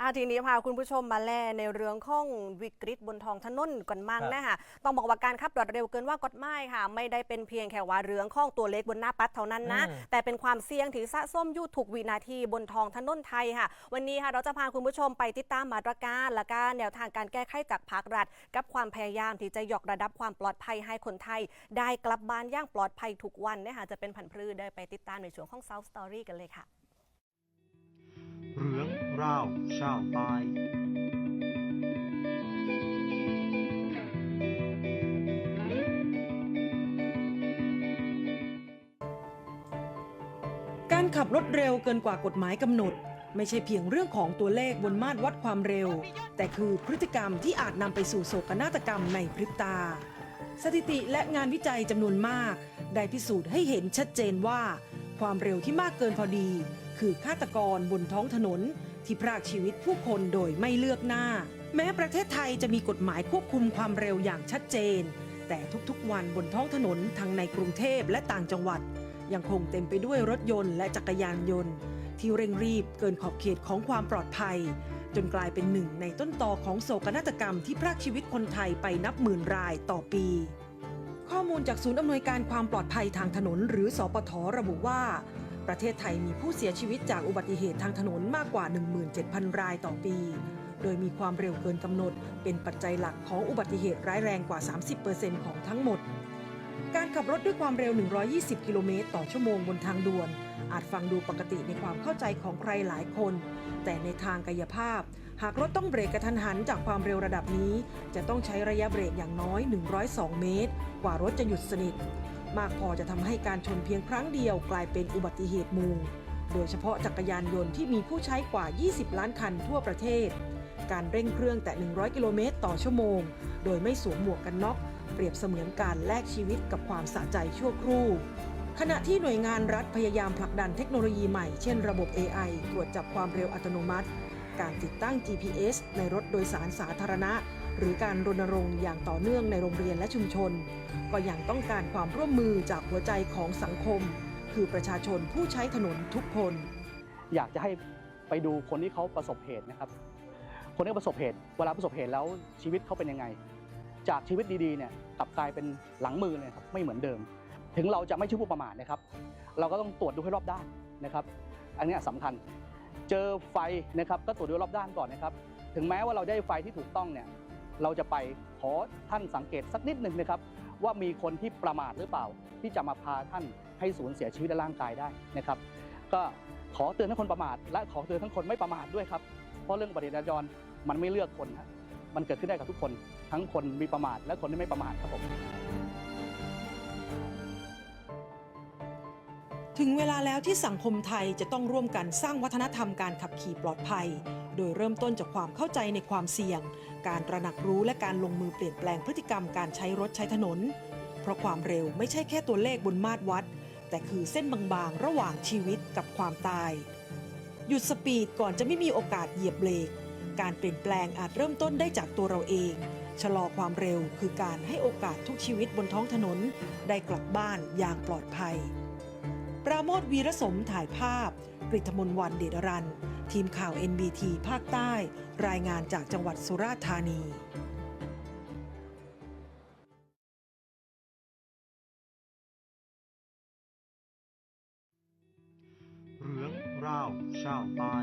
อาทีนี้พาคุณผู้ชมมาแล่ในเรื่องของวิกฤตบนท้องถนนก่อนมั่งครับนะคะต้องบอกว่าการขับรถเร็วเกินว่ากฎหมายค่ะ ไม่ได้เป็นเพียงแค่ว่าเรื่องของตัวเลขบนหน้าปัดเท่านั้นนะอืมแต่เป็นความเสี่ยงที่สะสมอยู่ทุกวินาทีบนท้องถนนไทยค่ะ วันนี้ค่ะเราจะพาคุณผู้ชมไปติดตามมาตรการและการแนวทางการแก้ไขจากภาครัฐ กับความพยายามที่จะยกระดับความปลอดภัยให้คนไทย ได้กลับบ้านอย่างปลอดภัยทุกวันนะคะจะเป็นผันพรือได้ไปติดตามในช่วงของ South Story กันเลยค่ะเรื่องราวชาวใต้การขับรถเร็วเกินกว่ากฎหมายกำหนด ไม่ใช่เพียงเรื่องของตัวเลขบนมาตรวัดความเร็ว แต่คือพฤติกรรมที่อาจนำไปสู่โศกนาฏกรรมในพริบตา สถิติและงานวิจัยจำนวนมาก ได้พิสูจน์ให้เห็นชัดเจนว่า ความเร็วที่มากเกินพอดี คือฆาตกรบนท้องถนน ที่พรากชีวิตผู้คนโดยไม่เลือกหน้า แม้ประเทศไทยจะมีกฎหมายควบคุมความเร็วอย่างชัดเจน แต่ทุกๆวันบนท้องถนนทั้งในกรุงเทพและต่างจังหวัด ยังคงเต็มไปด้วยรถยนต์และจักรยานยนต์ ที่เร่งรีบเกินขอบเขตของความปลอดภัย จนกลายเป็นหนึ่งในต้นตอของโศกนาฏกรรมที่พรากชีวิตคนไทยไปนับหมื่นรายต่อปีข้อมูลจากศูนย์อำนวยการความปลอดภัยทางถนน หรือสปทระบุว่า ประเทศไทยมีผู้เสียชีวิตจากอุบัติเหตุทางถนนมากกว่า 17,000 รายต่อปี โดยมีความเร็วเกินกำหนด เป็นปัจจัยหลักของอุบัติเหตุร้ายแรงกว่า 30%ของทั้งหมด การขับรถด้วยความเร็ว 120 กิโลเมตรต่อชั่วโมงบนทางด่วน อาจฟังดูปกติในความเข้าใจของใครหลายคน แต่ในทางกายภาพ หากรถต้องเบรกกระทันหันจากความเร็วระดับนี้ จะต้องใช้ระยะเบรกอย่างน้อย 102 เมตร กว่ารถจะหยุดสนิท มากพอจะทำให้การชนเพียงครั้งเดียวกลายเป็นอุบัติเหตุมูโดยเฉพาะจักรยานยนต์ที่มีผู้ใช้กว่า 20 ล้านคันทั่วประเทศ การเร่งเครื่องแต่ 100 กิโลเมตรต่อชั่วโมง โดยไม่สวมหมวกกันน็อก เปรียบเสมือนการแลกชีวิตกับความสะใจชั่วครู่ ขณะที่หน่วยงานรัฐพยายามผลักดันเทคโนโลยีใหม่ เช่นระบบ AI ตรวจจับความเร็วอัตโนมัติ การติดตั้ง GPS ในรถโดยสารสาธารณะ หรือการรณรงค์อย่างต่อเนื่องในโรงเรียนและชุมชน ก็ยังต้องการความร่วมมือจากหัวใจของสังคม คือประชาชนผู้ใช้ถนนทุกคน อยากจะให้ไปดูคนที่เขาประสบเหตุนะครับ คนที่ประสบเหตุเวลาประสบเหตุแล้วชีวิตเขาเป็นยังไง จากชีวิตดีๆเนี่ยกลับกลายเป็นหลังมือเลยครับไม่เหมือนเดิม ถึงเราจะไม่ใช่ผู้ประมาทนะครับ เราก็ต้องตรวจดูให้รอบด้านนะครับ อันนี้ยสำคัญ เจอไฟนะครับก็ตรวจดูรอบด้านก่อนนะครับ ถึงแม้ว่าเราได้ไฟที่ถูกต้องเนี่ยเราจะไปขอท่านสังเกตสักนิดหนึ่งนะครับ ว่ามีคนที่ประมาทหรือเปล่า ที่จะมาพาท่านให้สูญเสียชีวิตและร่างกายได้นะครับ ก็ขอเตือนทั้งคนประมาท และขอเตือนทั้งคนไม่ประมาทด้วยครับ เพราะเรื่องอุบัติเหตุจราจรมันไม่เลือกคนฮะมันเกิดขึ้นได้กับทุกคน ทั้งคนมีประมาทและคนที่ไม่ประมาทครับผม ถึงเวลาแล้วที่สังคมไทยจะต้องร่วมกันสร้างวัฒนธรรมการขับขี่ปลอดภัย โดยเริ่มต้นจากความเข้าใจในความเสี่ยง การตระหนักรู้และการลงมือเปลี่ยนแปลงพฤติกรรมการใช้รถใช้ถนน เพราะความเร็วไม่ใช่แค่ตัวเลขบนมาตรวัด แต่คือเส้นบางๆ ระหว่างชีวิตกับความตาย หยุดสปีดก่อนจะไม่มีโอกาสเหยียบเบรก การเปลี่ยนแปลงอาจเริ่มต้นได้จากตัวเราเอง ชะลอความเร็วคือการให้โอกาสทุกชีวิตบนท้องถนน ได้กลับบ้านอย่างปลอดภัย ปราโมทวีรสมถ่ายภาพกริตมนวันเดชรัน ทีมข่าว NBT ภาคใต้ รายงานจากจังหวัดสุราษฎร์ธานีเรื่องราวชาวใต้